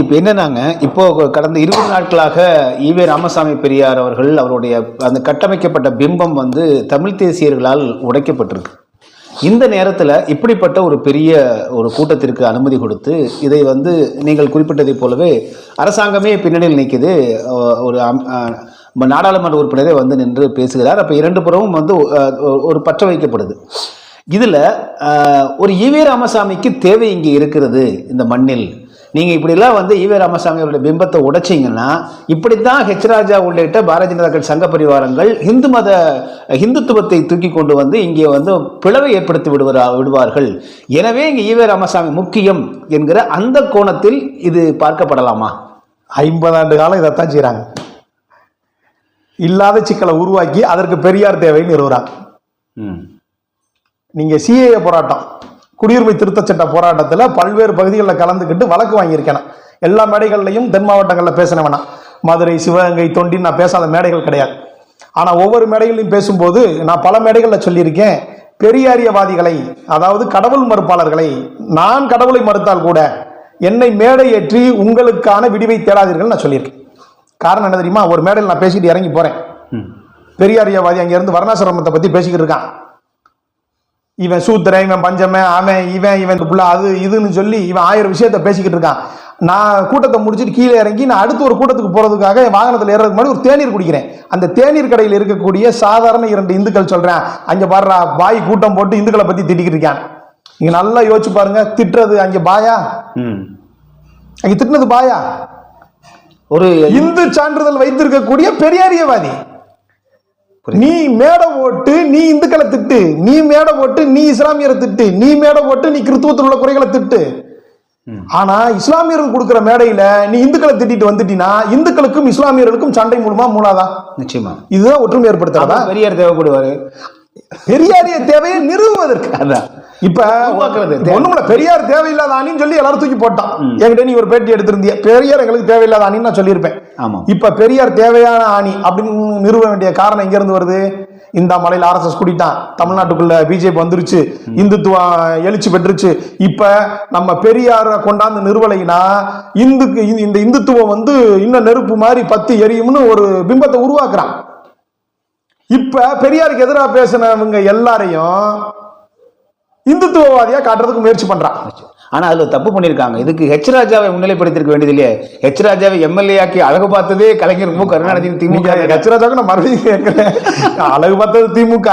இப்போ என்னன்னாங்க இப்போ கடந்த இருபது நாட்களாக ஈவே ராமசாமி பெரியார் அவர்கள் அவருடைய அந்த கட்டமைக்கப்பட்ட பிம்பம் வந்து தமிழ் தேசியர்களால் உடைக்கப்பட்டிருக்கு. இந்த நேரத்தில் இப்படிப்பட்ட ஒரு பெரிய ஒரு கூட்டத்திற்கு அனுமதி கொடுத்து இதை வந்து நீங்கள் குறிப்பிட்டதைப் போலவே அரசாங்கமே பின்னணியில் நிற்கிது ஒரு நாடாளுமன்ற உறுப்பினரே வந்து நின்று பேசுகிறார். அப்போ இரண்டு புறமும் வந்து ஒரு பற்ற வைக்கப்படுது. இதில் ஒரு ஈவே ராமசாமிக்கு தேவை இங்கே இருக்கிறது இந்த மண்ணில். நீங்கள் இப்படிலாம் வந்து ஈவே ராமசாமி அவருடைய பிம்பத்தை உடைச்சிங்கன்னா இப்படித்தான் ஹெச் ராஜா உள்ளிட்ட பாரதிய ஜனதா கட்சி சங்க பரிவாரங்கள் இந்து மத ஹிந்துத்துவத்தை தூக்கி கொண்டு வந்து இங்கே வந்து பிளவை ஏற்படுத்தி விடுவா விடுவார்கள். எனவே இங்கே ஈவே ராமசாமி முக்கியம் என்கிற அந்த கோணத்தில் இது பார்க்கப்படலாமா? ஐம்பது ஆண்டு காலம் இதைத்தான் செய்கிறாங்க இல்லாத சிக்கலை உருவாக்கி அதற்கு பெரியார் தேவைன்னு நிறுவுறாங்க நீங்கள் சிஏஏ போராட்டம். குடியுரிமை திருத்தச் சட்ட போராட்டத்தில் பல்வேறு பகுதிகளில் கலந்துக்கிட்டு வழக்கு வாங்கியிருக்கேன். எல்லா மேடைகள்லையும் தென் மாவட்டங்களில் பேசின வேணாம் மதுரை சிவகங்கை தொண்டி நான் பேசாத மேடைகள் கிடையாது. ஆனால் ஒவ்வொரு மேடைகளையும் பேசும்போது நான் பல மேடைகளில் சொல்லியிருக்கேன் பெரியாரியவாதிகளை அதாவது கடவுள் மறுப்பாளர்களை நான் கடவுளை மறுத்தால் கூட என்னை மேடை ஏற்றி உங்களுக்கான விடிவை தேடாதீர்கள் நான் சொல்லியிருக்கேன். காரணம் என்ன தெரியுமா? ஒரு மேடையில் நான் பேசிட்டு இறங்கி போகிறேன் பெரியாரியவாதி அங்கேருந்து வர்ணாசிரமத்தை பற்றி பேசிக்கிட்டு இருக்கான். இவன் சூத்திரன் இவன் பஞ்சமன் அவன் இவன் இவன் புள்ள அது இதுன்னு சொல்லி இவன் ஆயிரம் விஷயத்த பேசிக்கிட்டு இருக்கான். நான் கூட்டத்தை முடிச்சுட்டு கீழே இறங்கி நான் அடுத்து ஒரு கூட்டத்துக்கு போகிறதுக்காக என் வாகனத்தில் ஏறதுக்கு முன்னாடி ஒரு தேநீர் குடிக்கிறேன். அந்த தேநீர் கடையில் இருக்கக்கூடிய சாதாரண இரண்டு இந்துக்கள் சொல்கிறேன் அங்கே பாடுறா பாய் கூட்டம் போட்டு இந்துக்களை பற்றி திட்டிக்கிட்டு இருக்கான். நீங்க நல்லா யோசிச்சு பாருங்க திட்டுறது அங்கே பாயா? ம். அங்கே திட்டினது பாயா? ஒரு இந்து சான்றிதழ் வைத்திருக்கக்கூடிய பெரியாரியவாதி. நீ மேடை ஓட்டு நீ இந்துக்களை திட்டு. நீ மேடை ஓட்டு நீ இஸ்லாமியரை திட்டு. நீ மேடை ஓட்டு நீ கிறிஸ்துவத்தில் உள்ள குறைகளை திட்டு. ஆனா இஸ்லாமியர்கள் கொடுக்கிற மேடையில நீ இந்துக்களை திட்டிட்டு வந்துட்டீனா இந்துக்களுக்கும் இஸ்லாமியர்களுக்கும் சண்டை மூலமா மூலாதா நிச்சயமா. இதுதான் ஒற்றுமை ஏற்படுத்துறதா? அதான் பெரியார் தேவைப்படுவாரு. பெரியாரிய தேவையை நிறுவுவதற்கு. அதான். இப்ப. ஒண்ணுமில்ல பெரியார் தேவையில்லாத அணின்னு சொல்லி எல்லாரும் தூக்கி போட்டான். என்கிட்ட நீ ஒரு பேட்டி எடுத்திருந்திய? பெரியார் எங்களுக்கு தேவையில்லாத அணின்னு நான் சொல்லியிருப்பேன். ஆமாம். இப்ப பெரியார் தேவையான ஆணி அப்படின்னு நிறுவ வேண்டிய காரணம் எங்க இருந்து வருது? இந்த மலையில ஆர்எஸ்எஸ் குடித்தான் தமிழ்நாட்டுக்குள்ள பிஜேபி வந்துருச்சு. இந்துத்துவம் எழுச்சி பெற்றுச்சு. இப்ப நம்ம பெரியார கொண்டாந்து நிறுவலைனா இந்துக்கு இந்த- இந்த இந்துத்துவம் வந்து இன்னும் நெருப்பு மாதிரி பத்தி எரியும்னு ஒரு பிம்பத்தை உருவாக்குறான். இப்ப பெரியாருக்கு எதிராக பேசினவங்க எல்லாரையும் இந்துத்துவவாதியா காட்டுறதுக்கு முயற்சி பண்றான் ஆனா அதுல தப்பு பண்ணிருக்காங்க. இதுக்கு ஹெச் ராஜாவை முன்னிலைப்படுத்திருக்க வேண்டியது இல்லையே. ஹெச் ராஜாவை எம்எல்ஏ ஆக்கி அழகு பார்த்ததே கலைஞர் மு. கருணாநிதி திமுக நீங்க கச்சிராஜாவுக்கு நான் மறுபடியும் கேட்கிறேன். அழகு பார்த்தது திமுக.